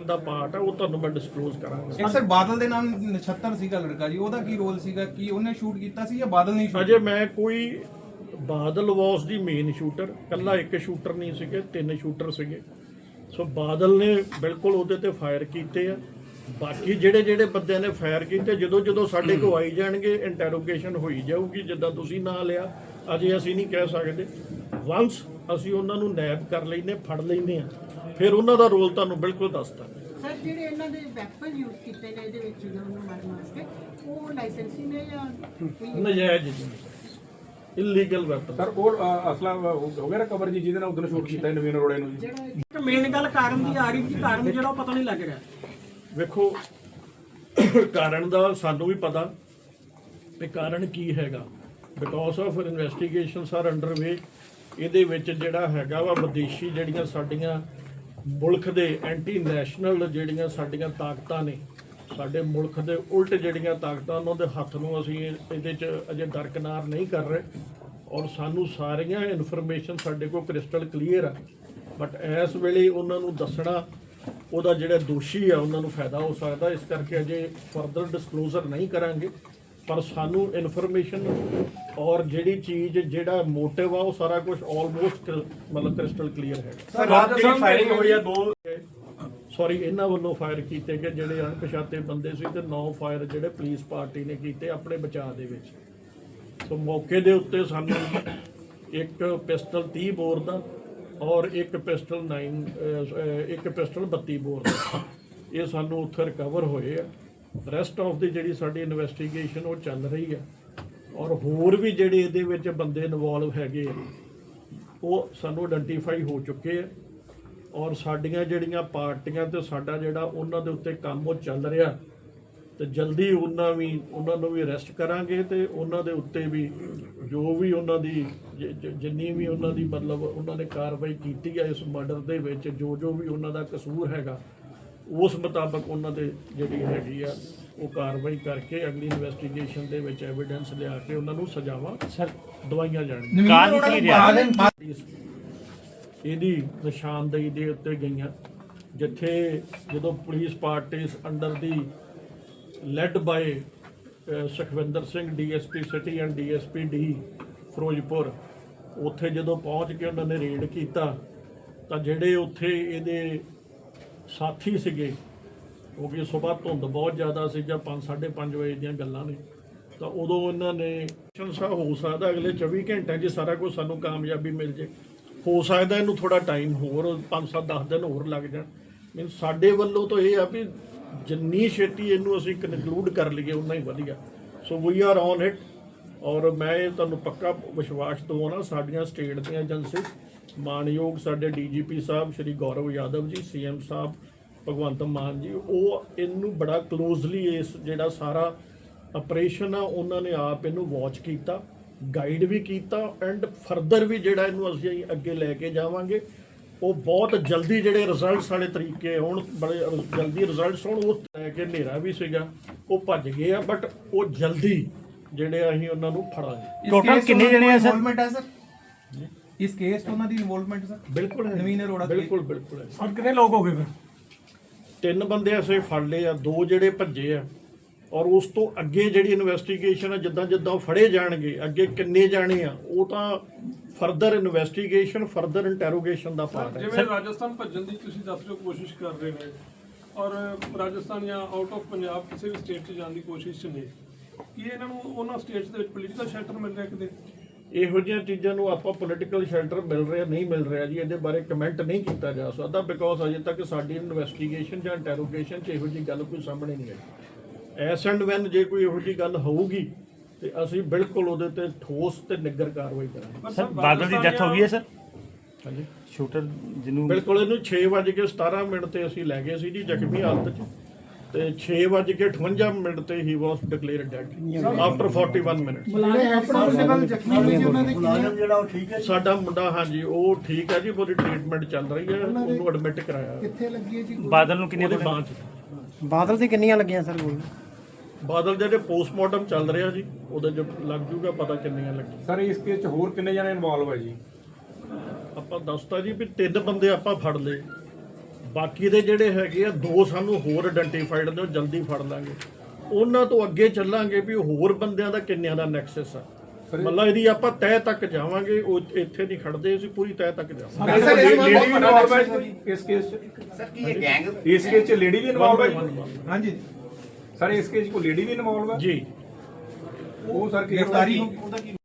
ਦਾ part ਹੈ ਉਹ ਤੁਹਾਨੂੰ ਮੈਂ ਡਿਸਕਲੋਜ਼ ਕਰਾਂਗਾ। ਸਰ ਬਾਦਲ ਦੇ ਨਾਮ ਨਛੱਤਰ ਸੀਗਾ ਲੜਕਾ ਜੀ ਉਹਦਾ ਕੀ ਰੋਲ ਸੀਗਾ? ਕੀ ਉਹਨੇ ਸ਼ੂਟ ਕੀਤਾ ਸੀ ਜਾਂ ਬਾਦਲ ਨੇ ਸ਼ੂਟ ਅਜੇ ਮੈਂ ਕੋਈ ਬਾਦਲ ਵਾਸ ਦੀ ਮੇਨ ਸ਼ੂਟਰ ਕੱਲਾ ਇੱਕ ਸ਼ੂਟਰ ਨਹੀਂ ਸੀਗੇ ਤਿੰਨ ਸ਼ੂਟਰ ਸੀਗੇ। ਸੋ ਬਾਦਲ ਨੇ ਬਿਲਕੁਲ ਉਹਦੇ ਤੇ ਫਾਇਰ ਕੀਤੇ ਆ। ਬਾਕੀ ਜਿਹੜੇ ਜਿਹੜੇ ਬੰਦਿਆਂ ਨੇ ਫਾਇਰ ਕੀਤੇ ਜਦੋਂ ਜਦੋਂ ਸਾਡੇ ਕੋਲ ਆਈ ਜਾਣਗੇ ਇੰਟਰੋਗੇਸ਼ਨ ਹੋਈ ਜਾਊਗੀ ਜਿੱਦਾਂ ਤੁਸੀਂ ਨਾਂ ਲਿਆ ਅਜੇ ਅਸੀਂ ਨਹੀਂ ਕਹਿ ਸਕਦੇ। ਵਾਂਸ ਅਸੀਂ ਉਹਨਾਂ ਨੂੰ ਨੈਬ ਕਰ ਲੈਨੇ ਫੜ ਲੈਨੇ ਆ ਫਿਰ ਉਹਨਾਂ ਦਾ ਰੋਲ ਤੁਹਾਨੂੰ ਬਿਲਕੁਲ ਦੱਸਦਾ। ਸਰ ਜਿਹੜੇ ਇਹਨਾਂ ਦੇ ਵੈਪਨ ਯੂਜ਼ ਕੀਤੇ ਨੇ ਇਹਦੇ ਵਿੱਚ ਉਹਨਾਂ ਨੂੰ ਮਾਰਨ ਵਾਸਤੇ ਉਹ ਲਾਇਸੈਂਸੀ ਨੇ ਜਾਂ ਕੋਈ ਨਜਾਇਜ਼ ਜੀ। ਇਲੀਗਲ ਵੈਪਨ ਸਰ ਉਹ ਅ, ਅਸਲਾ ਹੋ ਗਿਆ ਕਵਰ ਜੀ ਜਿਹਦੇ ਨਾਲ ਉਦੋਂ ਸ਼ੂਟ ਕੀਤਾ ਸੀ ਨਵੀਨ ਅਰੋੜੇ ਨੂੰ ਜੀ। ਇੱਕ ਮੇਨ ਗੱਲ ਕਾਰਨ ਦੀ ਆ ਰਹੀ ਕਿ ਕਾਰਨ ਜਿਹੜਾ ਉਹ ਪਤਾ ਨਹੀਂ ਲੱਗ ਰਿਹਾ। ਵੇਖੋ ਕਾਰਨ ਦਾ ਸਾਨੂੰ ਵੀ ਪਤਾ ਤੇ ਕਾਰਨ ਕੀ ਹੈਗਾ। Because of investigations are underway ਇਹਦੇ ਵਿੱਚ ਜਿਹੜਾ ਹੈਗਾ ਵਾ ਵਿਦੇਸ਼ੀ ਜਿਹੜੀਆਂ ਸਾਡੀਆਂ ਮੁਲਕ ਦੇ ਐਂਟੀ ਨੈਸ਼ਨਲ ਜਿਹੜੀਆਂ ਸਾਡੀਆਂ ਤਾਕਤਾਂ ਨੇ, ਸਾਡੇ ਮੁਲਕ ਦੇ ਉਲਟ ਜਿਹੜੀਆਂ ਤਾਕਤਾਂ ਉਹਨਾਂ ਦੇ ਹੱਥ ਨੂੰ ਅਸੀਂ ਇਹਦੇ 'ਚ ਅਜੇ ਦਰਕਨਾਰ ਨਹੀਂ ਕਰ ਰਹੇ ਔਰ ਸਾਨੂੰ ਸਾਰੀਆਂ ਇਨਫੋਰਮੇਸ਼ਨ ਸਾਡੇ ਕੋਲ ਕ੍ਰਿਸਟਲ ਕਲੀਅਰ ਆ। ਬਟ ਇਸ ਵੇਲੇ ਉਹਨਾਂ ਨੂੰ ਦੱਸਣਾ, ਉਹਦਾ ਜਿਹੜਾ ਦੋਸ਼ੀ ਆ, ਉਹਨਾਂ ਨੂੰ ਫਾਇਦਾ ਹੋ ਸਕਦਾ। ਇਸ ਕਰਕੇ ਅਜੇ ਫਰਦਰ ਡਿਸਕਲੋਜ਼ਰ ਨਹੀਂ ਕਰਾਂਗੇ। ਪਰ ਸਾਨੂੰ ਇਨਫੋਰਮੇਸ਼ਨ ਔਰ ਜਿਹੜੀ ਚੀਜ਼ ਜਿਹੜਾ ਮੋਟਿਵ ਆ ਉਹ ਸਾਰਾ ਕੁਝ ਆਲਮੋਸਟ ਮਤਲਬ ਕ੍ਰਿਸਟਲ ਕਲੀਅਰ ਹੈ। ਸਰ ਰਾਜਸਥਾਨ ਫਾਇਰਿੰਗ ਹੋਈ ਆ ਦੋ ਸੌਰੀ ਇਹਨਾਂ ਵੱਲੋਂ ਫਾਇਰ ਕੀਤੇ ਗਏ ਜਿਹੜੇ ਅਣਪਛਾਤੇ ਬੰਦੇ ਸੀ ਤੇ ਨੌ ਫਾਇਰ ਜਿਹੜੇ ਪੁਲਿਸ ਪਾਰਟੀ ਨੇ ਕੀਤੇ ਆਪਣੇ ਬਚਾਅ ਦੇ ਵਿੱਚ। ਸੋ ਮੌਕੇ ਦੇ ਉੱਤੇ ਸਾਨੂੰ ਇੱਕ ਪਿਸਟਲ 30 ਬੋਰ ਦਾ ਔਰ ਇੱਕ ਪਿਸਟਲ 9 ਅਹ, ਅਹ, ਇੱਕ ਪਿਸਟਲ 32 ਬੋਰ ਦਾ। ਇਹ ਸਾਨੂੰ ਉੱਥੇ ਰਿਕਵਰ ਹੋਏ ਆ। ਰੈਸਟ ਆਫ ਦੀ ਜਿਹੜੀ ਸਾਡੀ ਇਨਵੈਸਟੀਗੇਸ਼ਨ ਉਹ ਚੱਲ ਰਹੀ ਹੈ। ਔਰ ਹੋਰ ਵੀ ਜਿਹੜੇ ਇਹਦੇ ਵਿੱਚ ਬੰਦੇ ਇਨਵੋਲਵ ਹੈਗੇ ਆ, ਉਹ ਸਾਨੂੰ ਆਇਡੈਂਟੀਫਾਈ ਹੋ ਚੁੱਕੇ ਆ। ਔਰ ਸਾਡੀਆਂ ਜਿਹੜੀਆਂ ਪਾਰਟੀਆਂ ਤੇ ਸਾਡਾ ਜਿਹੜਾ ਉਹਨਾਂ ਦੇ ਉੱਤੇ ਕੰਮ ਉਹ ਚੱਲ ਰਿਹਾ, ਤੇ ਜਲਦੀ ਉਹਨਾਂ ਵੀ, ਉਹਨਾਂ ਨੂੰ ਵੀ ਅਰੈਸਟ ਕਰਾਂਗੇ ਤੇ ਉਹਨਾਂ ਦੇ ਉੱਤੇ ਵੀ ਜੋ ਵੀ ਉਹਨਾਂ ਦੀ ਜਿੰਨੀ ਵੀ ਉਹਨਾਂ ਦੀ ਮਤਲਬ ਉਹਨਾਂ ਨੇ ਕਾਰਵਾਈ ਕੀਤੀ ਹੈ ਇਸ ਮਰਡਰ ਦੇ ਵਿੱਚ, ਜੋ ਜੋ ਵੀ ਉਹਨਾਂ ਦਾ ਕਸੂਰ ਹੈਗਾ ਉਸ ਮੁਤਾਬਕ ਉਹਨਾਂ ਦੇ ਜਿਹੜੀ ਹੈਗੀ ਆ ਉਹ ਕਾਰਵਾਈ ਕਰਕੇ ਅਗਲੀ ਇਨਵੈਸਟੀਗੇਸ਼ਨ ਦੇ ਵਿੱਚ ਐਵੀਡੈਂਸ ਲਿਆ ਕੇ ਉਹਨਾਂ ਨੂੰ ਸਜ਼ਾਵਾਂ ਸਰ ਦਵਾਈਆਂ ਜਾਣਗੀਆਂ ਕਾਰਨ ਕੀ ਰਿਹਾ? ਇਹਦੀ ਨਿਸ਼ਾਨਦੇਹੀ ਦੇ ਉੱਤੇ ਗਈਆਂ। ਜਿੱਥੇ ਜਦੋਂ police party under the led by Sukhwinder Singh DSP city and DSP D Firozpur ਉੱਥੇ ਜਦੋਂ ਪਹੁੰਚ ਕੇ ਉਹਨਾਂ ਨੇ ਰੇਡ ਕੀਤਾ ਤਾਂ ਜਿਹੜੇ ਉੱਥੇ ਇਹਦੇ ਸਾਥੀ ਸੀਗੇ। ਕਿਉਂਕਿ ਸਵੇਰ ਧੁੰਦ ਬਹੁਤ ਜ਼ਿਆਦਾ ਸੀ, ਜਾਂ 5:30 ਵਜੇ ਦੀਆਂ ਗੱਲਾਂ ਨੇ। ਤਾਂ ਉਦੋਂ ਇਹਨਾਂ ਨੇ ਸ਼ਨਸਾ ਹੋ ਸਕਦਾ ਅਗਲੇ 24 ਘੰਟਿਆਂ 'ਚ ਸਾਰਾ ਕੁਝ ਸਾਨੂੰ ਕਾਮਯਾਬੀ ਮਿਲ ਜੇ। ਹੋ ਸਕਦਾ ਇਹਨੂੰ ਥੋੜਾ ਟਾਈਮ ਹੋਰ 5-7 10 ਦਿਨ ਹੋਰ ਲੱਗ ਜਾਣ। ਮੀਨ ਸਾਡੇ ਵੱਲੋਂ ਤਾਂ ਇਹ ਆ ਵੀ ਜਿੰਨੀ ਛੇਤੀ ਇਹਨੂੰ ਅਸੀਂ ਕਨਕਲੂਡ ਕਰ ਲਈਏ, ਉਨਾ ਹੀ ਵਧੀਆ। So we are on it ਔਰ ਮੈਂ ਇਹ ਤੁਹਾਨੂੰ ਪੱਕਾ ਵਿਸ਼ਵਾਸ ਦਵਾਉਣਾ, ਸਾਡੀਆਂ ਸਟੇਟ ਦੀਆਂ ਏਜੰਸੀ ਮਾਨਯੋਗ ਸਾਡੇ ਡੀਜੀਪੀ ਸਾਹਿਬ, ਸ਼੍ਰੀ ਗੌਰਵ ਯਾਦਵ ਜੀ ਸੀਐਮ ਸਾਹਿਬ, ਭਗਵੰਤ ਮਾਨ ਜੀ, ਉਹ ਇਹਨੂੰ ਬੜਾ ਕਲੋਜ਼ਲੀ ਇਸ ਜਿਹੜਾ ਸਾਰਾ ਆਪਰੇਸ਼ਨ ਆ, ਉਹਨਾਂ ਨੇ ਆਪ ਇਹਨੂੰ ਵਾਚ ਕੀਤਾ ਗਾਈਡ ਵੀ ਕੀਤਾ ਐਂਡ ਫਰਦਰ ਵੀ ਜਿਹੜਾ ਇਹਨੂੰ ਅਸੀਂ ਅੱਗੇ ਲੈ ਕੇ ਜਾਵਾਂਗੇ। ਉਹ ਬਹੁਤ ਜਲਦੀ ਜਿਹੜੇ ਰਿਜ਼ਲਟਸ ਵਾਲੇ ਤਰੀਕੇ ਹੋਣ, ਬੜੇ ਜਲਦੀ ਰਿਜ਼ਲਟਸ ਹੋਣ, ਉਹ ਲੈ ਕੇ ਹਨੇਰਾ ਵੀ ਸੀਗਾ, ਉਹ ਭੱਜ ਗਏ ਆ ਬਟ ਉਹ ਜਲਦੀ ਜਿਹੜੇ ਅਸੀਂ ਉਹਨਾਂ ਨੂੰ ਫੜਾਂਗੇ। ਟੋਟਲ ਕਿੰਨੇ ਜਣੇ ਆ ਸਰ? ਇਨਵੋਲਵਮੈਂਟ ਹੈ ਸਰ? ਇਸ ਕੇਸ 'ਚ ਉਹਨਾਂ ਦੀ ਇਨਵੋਲਵਮੈਂਟ ਸਰ? ਬਿਲਕੁਲ ਹੈ ਨਵੀਨ ਅਰੋੜਾ ਬਿਲਕੁਲ ਬਿਲਕੁਲ ਹੈ ਔਰ ਕਿੰਨੇ ਲੋਕ ਹੋ ਗਏ ਫਿਰ? ਤਿੰਨ ਬੰਦੇ ਅਸੀਂ ਫੜ ਲਏ ਆ ਦੋ ਜਿਹੜੇ ਭੱਜੇ ਆ। ਔਰ ਉਸ ਤੋਂ ਅੱਗੇ ਜਿਹੜੀ ਇਨਵੈਸਟੀਗੇਸ਼ਨ ਆ ਜਿੱਦਾਂ ਜਿੱਦਾਂ ਉਹ ਫੜੇ ਜਾਣਗੇ ਅੱਗੇ ਕਿੰਨੇ ਜਾਣੇ ਆ ਉਹ ਤਾਂ ਫਰਦਰ ਇਨਵੈਸਟੀਗੇਸ਼ਨ ਫਰਦਰ ਇੰਟਰੋਗੇਸ਼ਨ ਦਾ ਪਾਰਟ ਹੈ। ਜਿਵੇਂ ਰਾਜਸਥਾਨ ਭੱਜਣ ਦੀ ਤੁਸੀਂ ਦੱਸ ਰਹੇ ਹੋ ਕੋਸ਼ਿਸ਼ ਕਰ ਰਹੇ ਨੇ। ਔਰ ਰਾਜਸਥਾਨ ਜਾਂ ਆਊਟ ਆਫ ਪੰਜਾਬ ਕਿਸੇ ਵੀ ਸਟੇਟ 'ਚ ਜਾਣ ਦੀ ਕੋਸ਼ਿਸ਼ 'ਚ ਨੇ। ਕੀ ਇਹਨਾਂ ਨੂੰ ਉਹਨਾਂ ਸਟੇਟਸ ਦੇ ਵਿੱਚ ਪੋਲੀਟੀਕਲ ਸ਼ੈਲਟਰ ਮਿਲ ਰਿਹਾ ਕਿਤੇ? ਇਹੋ ਜਿਹੀਆਂ ਚੀਜ਼ਾਂ ਨੂੰ ਆਪਾਂ ਪੋਲੀਟੀਕਲ ਸ਼ੈਲਟਰ ਮਿਲ ਰਿਹਾ ਨਹੀਂ ਮਿਲ ਰਿਹਾ ਜੀ ਇਹਦੇ ਬਾਰੇ ਕਮੈਂਟ ਨਹੀਂ ਕੀਤਾ ਜਾ ਸਕਦਾ ਬਿਕੋਜ਼ ਅਜੇ ਤੱਕ ਸਾਡੀ ਇਨਵੈਸਟੀਗੇਸ਼ਨ ਜਾਂ ਇੰਟਰੋਗੇਸ਼ਨ 'ਚ ਇਹੋ ਜਿਹੀ ਗੱਲ ਕੋਈ ਸਾਹਮਣੇ ਨਹੀਂ ਆਈ। ਐਸ ਐਂਡ ਵੈਨ ਜੇ ਕੋਈ ਇਹੋ ਜਿਹੀ ਗੱਲ ਹੋਊਗੀ ਤੇ ਅਸੀਂ ਬਿਲਕੁਲ ਉਹਦੇ ਤੇ ਠੋਸ ਤੇ ਨਿੱਗਰ ਕਾਰਵਾਈ ਕਰਾਂਗੇ। ਸਰ ਬਾਦਲ ਦੀ ਡੈਥ ਹੋ ਗਈ ਹੈ ਸਰ? ਹਾਂਜੀ। ਸ਼ੂਟਰ ਜਿਹਨੂੰ ਬਿਲਕੁਲ ਇਹਨੂੰ 6:17 ਮਿੰਟ ਤੇ ਅਸੀਂ ਲੈ ਗਏ ਸੀ ਜੀ ਜ਼ਖਮੀ ਹਾਲਤ 'ਚ। ਤੇ 6:58 ਮਿੰਟ ਤੇ ਹੀ was declared dead after 41 minutes ਸਾਡਾ ਮੁੰਡਾ ਹਾਂਜੀ ਉਹ ਠੀਕ ਹੈ ਜੀ ਉਹਦੀ ਟ੍ਰੀਟਮੈਂਟ ਚੱਲ ਰਹੀ ਹੈ ਉਹਨੂੰ ਐਡਮਿਟ ਕਰਾਇਆ। ਕਿੱਥੇ ਲੱਗੀ ਹੈ ਜੀ ਬਾਦਲ ਨੂੰ ਕਿੰਨੇ ਉਹਦੇ ਗੋਲੀਆਂ ਬਾਂਹ 'ਚ। ਬਾਦਲ ਤੇ ਕਿੰਨੀਆਂ ਲੱਗੀਆਂ ਸਰ ਗੋਲੀ ਬਾਦਲ ਜਿਹੜੇ ਪੋਸਟਮਾਰਟਮ ਚੱਲ ਰਿਹਾ ਜੀ ਉਹਦੇ ਚ ਲੱਗ ਜੂਗਾ ਪਤਾ ਕਿੰਨੀਆਂ ਲੱਗੀਆਂ। ਸਰ ਇਸ ਕੇਸ 'ਚ ਹੋਰ ਕਿੰਨੇ ਜਣੇ ਇਨਵੋਲਵ ਹੈ ਜੀ? ਆਪਾਂ ਦੱਸਤਾ ਜੀ ਵੀ ਤਿੰਨ ਬੰਦੇ ਆਪਾਂ ਫੜ ਲਏ। ਬਾਕੀ ਦੇ ਜਿਹੜੇ ਹੈਗੇ ਆ ਦੋ ਸਾਨੂੰ ਹੋਰ ਆਇਡੈਂਟੀਫਾਈਡ ਨੇ ਉਹ ਜਲਦੀ ਫੜ ਲਾਂਗੇ। ਉਹਨਾਂ ਤੋਂ ਅੱਗੇ ਚੱਲਾਂਗੇ ਵੀ ਹੋਰ ਬੰਦਿਆਂ ਦਾ ਕਿੰਨਿਆਂ ਦਾ ਨੈਕਸਸ ਆ। ਮਤਲਬ ਇਹਦੀ ਆਪਾਂ ਤਹਿ ਤੱਕ ਜਾਵਾਂਗੇ ਉਹ ਇੱਥੇ ਨਹੀਂ ਖੜਦੇ ਅਸੀਂ ਪੂਰੀ ਤਹਿ ਤੱਕ ਜਾਵਾਂਗੇ। ਸਰ ਲੇਡੀ ਵੀ ਇਨਵੋਲਵ ਹੈ ਇਸ ਕੇਸ 'ਚ। ਸਰ ਕੀ ਇਹ ਗੈਂਗ ਇਸ ਕੇਸ 'ਚ ਲੇਡੀ ਵੀ ਇਨਵੋਲਵ ਹੈ ਹਾਂਜੀ। ਸਰ ਇਸ ਕੇਸ 'ਚ ਕੋਈ ਲੇਡੀ ਵੀ ਇਨਵੋਲਵ ਹੈ? ਜੀ। ਉਹ ਸਰ ਕੀ ਗ੍ਰਿਫਤਾਰੀ